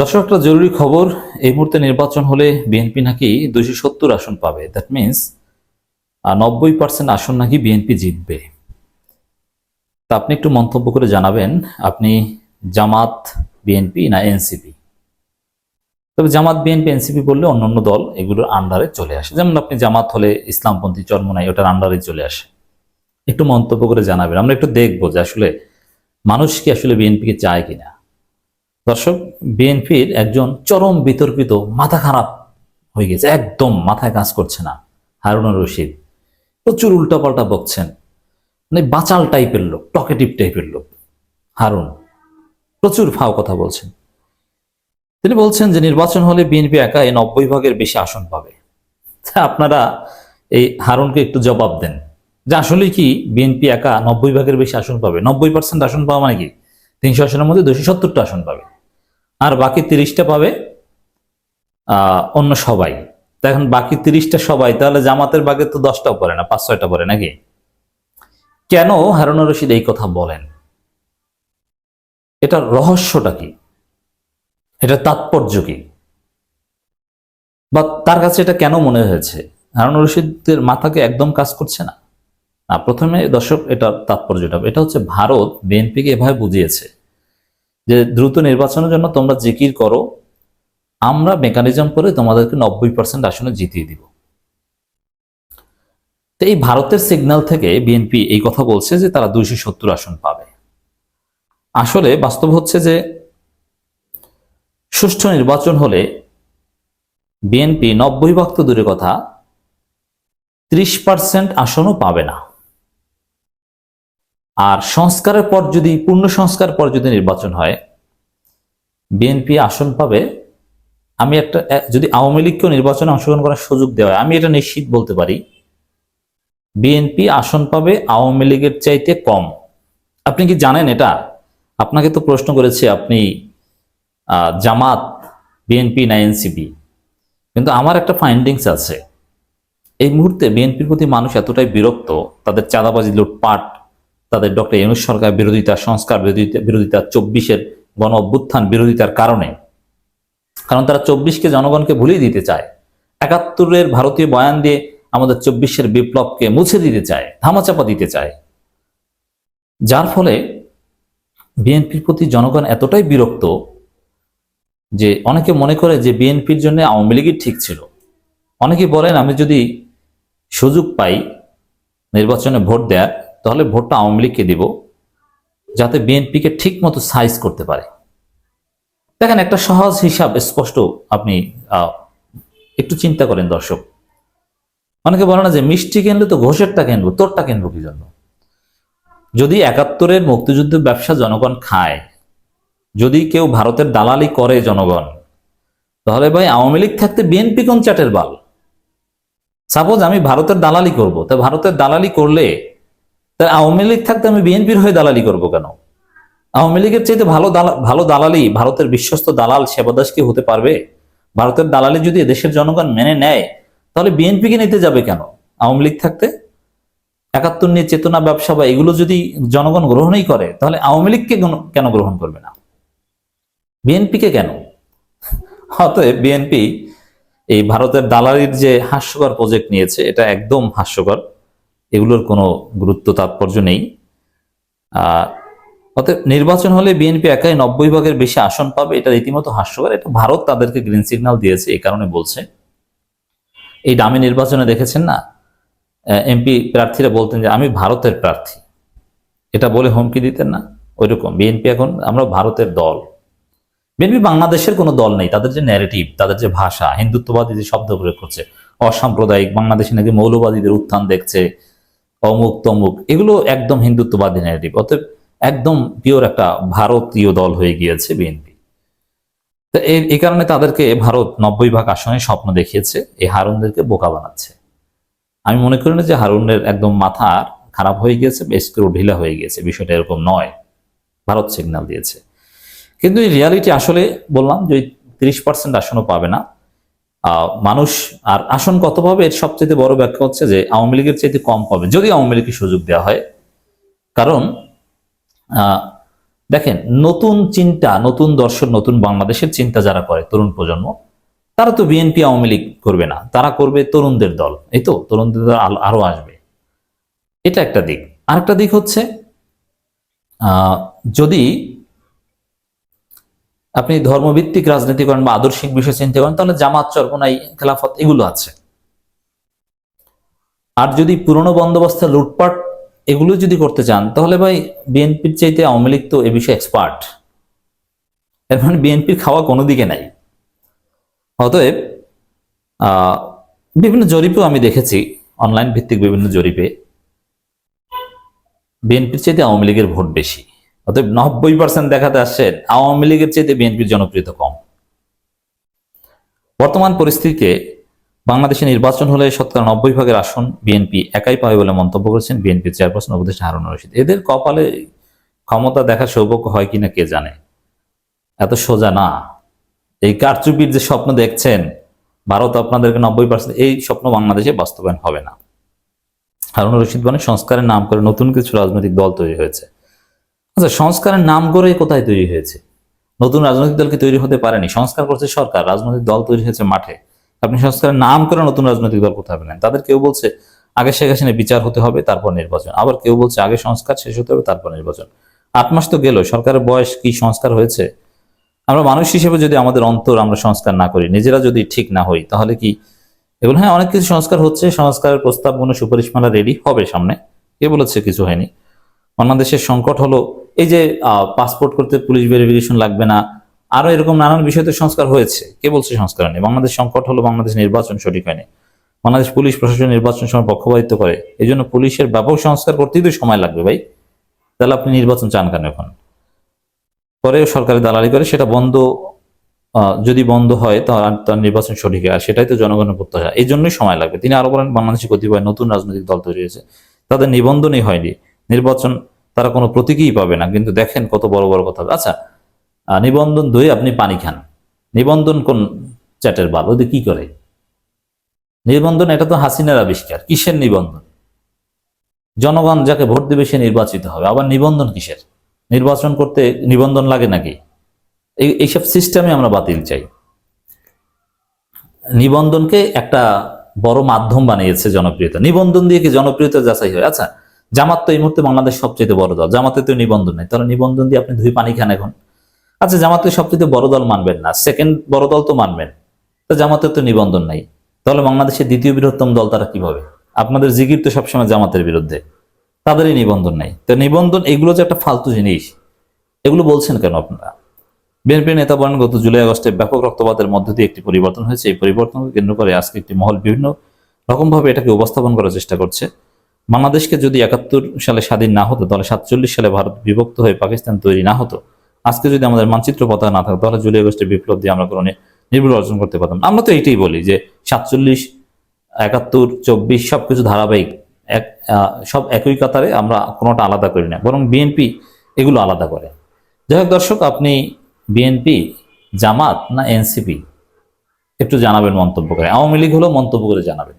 দর্শক একটা জরুরি খবর, এই মুহূর্তে নির্বাচন হলে বিএনপি নাকি দুইশো সত্তর আসন পাবে। দ্যাট মিনস নব্বই পার্সেন্ট আসন নাকি বিএনপি জিতবে। তা আপনি একটু মন্তব্য করে জানাবেন, আপনি জামাত বিএনপি না এনসিপি? তবে জামাত বিএনপি, এনসিপি বললে অন্যান্য দল এগুলোর আন্ডারে চলে আসে। যেমন আপনি জামাত হলে ইসলামপন্থী চরমনাই ওটার আন্ডারে চলে আসে। একটু মন্তব্য করে জানাবেন। আমরা একটু দেখব যে আসলে মানুষ কি আসলে বিএনপিকে চায় কিনা। দর্শক, বিএনপির একজন চরম বিতর্কিত মাথা খারাপ হয়ে গেছে। একদম মাথায় কাজ করছে না হারুনুর রশিদ। প্রচুর উল্টাপাল্টা বকছেন। মানে বাচাল টাইপের লোক, টকেটিভ টাইপের লোক। হারুন, প্রচুর ফাও কথা বলছেন। তিনি বলছেন যে নির্বাচন হলে বিএনপি একা এই নব্বই ভাগের বেশি আসন পাবে। আপনারা এই হারুনকে একটু জবাব দেন। যে আসলে কি বিএনপি একা নব্বই ভাগের বেশি আসন পাবে? নব্বই পার্সেন্ট আসন পাওয়া মানে কি? তিনশো আসনের মধ্যে দুশো সত্তরটা আসন পাবে। আর বাকি তিরিশটা পাবে অন্য সবাই। তা এখন বাকি তিরিশটা সবাই, তাহলে জামাতের বাগে তো দশটাও পড়ে না, পাঁচ ছয়টা পড়ে নাকি? কেন হারুনুর রশিদ এই কথা বলেন? এটার রহস্যটা কি? এটা তাৎপর্য কি? বা তার কাছে এটা কেন মনে হয়েছে? হারুনুর রশিদের মাথাকে একদম কাজ করছে না? না, প্রথমে দর্শক এটার তাৎপর্যটা। এটা হচ্ছে ভারত বিএনপিকে এভাবে বুঝিয়েছে। যে দ্রুত নির্বাচনের জন্য তোমরা জিকির করো, আমরা মেকানিজম করে তোমাদেরকে নব্বই পার্সেন্ট আসনে জিতিয়ে দিব। তো এই ভারতের সিগন্যাল থেকে বিএনপি এই কথা বলছে যে তারা দুইশো সত্তর আসন পাবে। আসলে বাস্তব হচ্ছে যে সুষ্ঠু নির্বাচন হলে বিএনপি নব্বই ভাগ তো দূরের কথা, ত্রিশ পার্সেন্ট আসনও পাবে না। আর সংস্কারের পর যদি, পূর্ণ সংস্কার পর যদি নির্বাচন হয়, বিএনপি আসন পাবে, আমি একটা যদি আওয়ামী লীগকেও নির্বাচনে অংশগ্রহণ করার সুযোগ দেওয়া হয়, আমি এটা নিশ্চিত বলতে পারি, বিএনপি আসন পাবে আওয়ামী লীগের চাইতে কম। আপনি কি জানেন এটা? আপনাকে তো প্রশ্ন করেছে আপনি জামাত বিএনপি না এনসিপি? কিন্তু আমার একটা ফাইন্ডিংস আছে। এই মুহূর্তে বিএনপির প্রতি মানুষ এতটাই বিরক্ত, তাদের চাঁদাবাজি, লুটপাট তাদের ডক্টর ইউনুস সরকার বিরোধিতা, সংস্কার বিরোধিতা বিরোধিতা চব্বিশের গণ অভ্যুত্থান বিরোধিতার কারণে। কারণ তারা চব্বিশকে জনগণকে ভুলিয়ে দিতে চায়। একাত্তরের ভারতীয় বয়ান দিয়ে আমাদের চব্বিশের বিপ্লবকে মুছে দিতে চায়, ধামাচাপা দিতে চায়। যার ফলে বিএনপির প্রতি জনগণ এতটাই বিরক্ত যে অনেকে মনে করে যে বিএনপির জন্য আওয়ামী লীগই ঠিক ছিল। অনেকে বলেন, আমি যদি সুযোগ পাই নির্বাচনে ভোট দেয়ার তাহলে ভোটটা আওয়ামী লীগকে দিব, যাতে বিএনপিকে ঠিক মতো সাইজ করতে পারে। দেখেন, একটা সহজ হিসাব স্পষ্ট আপনি একটু চিন্তা করেন দর্শক। অনেকে বলে না যে মিষ্টি কিনলে তো ঘোষেরটা কিনবো, তোরটা কিনবো কি জন্য? যদি একাত্তরের মুক্তিযুদ্ধ ব্যবসা জনগণ খায়, যদি কেউ ভারতের দালালি করে জনগণ, তাহলে ভাই আওয়ামী লীগ থাকতে বিএনপি কোন চাটের বাল? সাপোজ আমি ভারতের দালালি করব, তা ভারতের দালালি করলে তা আওয়ামী লীগ থাকতে আমি বিএনপির হয়ে দালালি করব কেন? আওয়ামী লীগের চাইতে ভালো ভালো দালালি ভারতের বিশ্বস্ত দালাল সেবাদাস কি হতে পারবে? ভারতের দালালি যদি দেশের জনগণ মেনে নেয়, তাহলে বিএনপিকে নিতে যাবে কেন? আওয়ামী লীগ থাকতে? একাত্তর নিয়ে চেতনা, ব্যবসা বা এগুলো যদি জনগণ গ্রহণই করে, তাহলে আওয়ামী লীগকে কেন গ্রহণ করবে না? বিএনপিকে কেন? অতএব বিএনপি এই ভারতের দালালির যে হাস্যকর প্রজেক্ট নিয়েছে, এটা একদম হাস্যকর। এগুলোর কোনো গুরুত্ব তাৎপর্য নেই। অতএব নির্বাচন হলে বিএনপি একাই নব্বই ভাগের বেশি আসন পাবে, এটা রীতিমতো হাস্যকর। এটা ভারত তাদেরকে গ্রিন সিগন্যাল দিয়েছে, এই কারণে বলছে। এই দামি নির্বাচনে দেখেছেন না? এমপি প্রার্থীরা বলতেন যে, আমি ভারতের প্রার্থী। এটা বলে হুমকি দিতেন না? ওইরকম। বিএনপি এখন আমরা ভারতের দল। বিএনপি বাংলাদেশের কোনো দল নেই। তাদের যে ন্যারেটিভ তাদের যে ভাষা, হিন্দুত্ববাদী যে শব্দ প্রয়োগ করছে, অসাম্প্রদায়িক বাংলাদেশে নাকি মৌলবাদীদের উত্থান দেখছে অমুক তমুক, এগুলো একদম হিন্দুত্ববাদী ন্যারেটিভ অতএব একদম পিওর একটা ভারতীয় দল হয়ে গিয়েছে বিএনপি তো এই- কারণে তাদেরকে ভারত নব্বই ভাগ আসনে স্বপ্ন দেখিয়েছে এই হারুনদেরকে বোকা বানাচ্ছে। আমি মনে করি না যে হারুনের একদম মাথা খারাপ হয়ে গিয়েছে স্ক্রু ঢিলা হয়ে গিয়েছে, বিষয়টা এরকম নয়। ভারত সিগন্যাল দিয়েছে। কিন্তু এই রিয়ালিটি আসলে বললাম যে ওই তিরিশ পার্সেন্ট আসনও পাবে না মানুষ আর আসন কত পাবে এর সবচেয়ে বড় ব্যাখ্যা হচ্ছে যে আওয়ামী লীগের চাইতে কম পাবে। যদি আওয়ামী লীগকে সুযোগ দেওয়া হয়, কারণ দেখেন, নতুন চিন্তা, নতুন দর্শন, নতুন বাংলাদেশের চিন্তা যারা করে তরুণ প্রজন্ম, তারা তো বিএনপি আওয়ামী লীগ করবে না। তারা করবে তরুণদের দল। এই তো, তরুণদের দল আরও আসবে। এটা একটা দিক। আরেকটা দিক হচ্ছে যদি আপনি ধর্মভিত্তিক রাজনীতি করেন বা আদর্শিক বিষয় চিন্তা করেন, তাহলে জামাত, চরমনাই খেলাফত এগুলো আছে। আর যদি পুরনো বন্দোবস্তের লুটপাট এগুলো যদি করতে চান, তাহলে ভাই বিএনপির চাইতে আওয়ামী লীগ তো এ বিষয়ে এক্সপার্ট এর মানে বিএনপির খাওয়া কোনো দিকে নাই। অতএব বিভিন্ন জরিপেও আমি দেখেছি অনলাইন ভিত্তিক বিভিন্ন জরিপে। বিএনপির চাইতে আওয়ামী লীগের ভোট বেশি। অতএব নব্বই পার্সেন্ট দেখাতে আসছেন আওয়ামী লীগের চাইতে বিএনপির জনপ্রিয়তা কম। বর্তমান পরিস্থিতিতে বাংলাদেশে নির্বাচন হলে শতকরা নব্বই ভাগের আসন বিএনপি একাই পাবে বলে মন্তব্য করেছেন বিএনপির চেয়ারপারসন উপদেষ্টা হারুন রশিদ। এদের কপালে ক্ষমতা দেখার সৌভাগ্য হয় কিনা কে জানে? এত সোজা না। এই কারচুপির যে স্বপ্ন দেখছেন, ভারত আপনাদেরকে নব্বই পার্সেন্ট এই স্বপ্ন বাংলাদেশে বাস্তবায়ন হবে না। হারুন রশিদ মানে সংস্কারের নাম করে নতুন কিছু রাজনৈতিক দল তৈরি হয়েছে। আচ্ছা সংস্কারের নাম করে কোথায় তৈরি হয়েছে? নতুন রাজনৈতিক দল কি তৈরি হতে পারেনি, সংস্কার করছে সরকার, রাজনৈতিক দল তৈরি হয়েছে মাঠে। আপনি সংস্কারের নাম করে নতুন রাজনৈতিক দল কোথায় পেলেন? তাদের কেউ বলছে, আগে শেখ হাসিনা বিচার হতে হবে, তারপর নির্বাচন। আবার কেউ বলছে, আগে সংস্কার শেষ হতে হবে, তারপর নির্বাচন। আট মাস তো গেল, সরকারের বয়স কি সংস্কার হয়েছে? আমরা মানুষ হিসেবে যদি আমাদের অন্তর আমরা সংস্কার না করি, নিজেরা যদি ঠিক না হই, তাহলে কি? এগুলো হ্যাঁ অনেক কিছু সংস্কার হচ্ছে, সংস্কারের প্রস্তাব প্রস্তাবগুলো সুপারিশমালা রেডি হবে সামনে। কে বলেছে কিছু হয়নি। বাংলাদেশের সংকট হলো এই যে পাসপোর্ট করতে পুলিশ ভেরিফিকেশন লাগবে না, আরও এরকম নানান বিষয়তে সংস্কার হয়েছে। কে বলছে সংস্কার নেই? বাংলাদেশ সংকট হলো বাংলাদেশ নির্বাচন সঠিক হয়নি। বাংলাদেশ পুলিশ প্রশাসন নির্বাচন সময় পক্ষপাতিত্ব করে। এই জন্য পুলিশের ব্যাপক সংস্কার করতেই তো সময় লাগবে ভাই। তাহলে আপনি নির্বাচন চান কেন এখন? পরে সরকারি দালালি করে, সেটা বন্ধ যদি বন্ধ হয় তাহলে তার নির্বাচন সঠিক আর সেটাই তো জনগণের প্রত্যাশা। এই জন্যই সময় লাগবে। তিনি আরও বলেন, বাংলাদেশে কতিপয় নতুন রাজনৈতিক দল তৈরি হয়েছে। তাদের নিবন্ধনই হয়নি। নির্বাচন তারা কোনো প্রতীকই পাবে না। কিন্তু দেখেন কত বড় বড় কথা। আচ্ছা নিবন্ধন দই আপনি পানি খান। নিবন্ধন কোন চ্যাটের বাল? ওদের কি করে? নিবন্ধন এটা তো হাসিনার আবিষ্কার। কিসের নিবন্ধন? জনগণ যাকে ভোট দেবে সে নির্বাচিত হবে। আবার নিবন্ধন কিসের? নির্বাচন করতে নিবন্ধন লাগে নাকি? এই, এইসব সিস্টেমে আমরা বাতিল চাই। নিবন্ধনকে একটা বড় মাধ্যম বানিয়েছে জনপ্রিয়তা। নিবন্ধন দিয়ে কি জনপ্রিয়তা যাচাই হয়? আচ্ছা জামাত তো এই মুহূর্তে বাংলাদেশ সবচেয়ে বড় দল। জামাতে তো নিবন্ধন নেই। তাহলে নিবন্ধন দিয়ে আপনি ধুই পানি খান এখন। আচ্ছা জামাতে সবচেয়ে বড় দল মানবেন না। সেকেন্ড বড় দল তো মানবেন। তো জামাতের তো নিবন্ধন নাই। তাহলে বাংলাদেশের দ্বিতীয় বৃহত্তম দল তারা কীভাবে? আপনাদের জিগির তো সবসময় জামাতের বিরুদ্ধে। তাদেরই নিবন্ধন নাই। তো নিবন্ধন, এগুলো যে একটা ফালতু জিনিস, এগুলো বলছেন কেন আপনারা? বিএনপি নেতা বলেন, গত জুলাই আগস্টে ব্যাপক রক্তপাতের মধ্য দিয়ে একটি পরিবর্তন হয়েছে। এই পরিবর্তনকে কেন্দ্র করে আজকে একটি মহল বিভিন্ন রকমভাবে এটাকে উপস্থাপন করার চেষ্টা করছে। বাংলাদেশকে যদি একাত্তর সালে স্বাধীন না হতো, তাহলে সাতচল্লিশ সালে ভারত বিভক্ত হয়ে পাকিস্তান তৈরি না হতো। আজকে যদি আমাদের মানচিত্র পতাকা না থাকতো, তাহলে জুলাই আগস্টের বিপ্লব দিয়ে আমরা কোনো নির্ভুল অর্জন করতে পারতাম আমরা তো এইটাই বলি যে সাতচল্লিশ, একাত্তর, চব্বিশ সবকিছু ধারাবাহিক, এক সব একই কাতারে আমরা কোনোটা আলাদা করি না, বরং বিএনপি এগুলো আলাদা করে। যাই হোক দর্শক, আপনি বিএনপি, জামাত না এনসিপি, একটু জানাবেন মন্তব্য করে। আওয়ামী লীগ হলেও মন্তব্য করে জানাবেন।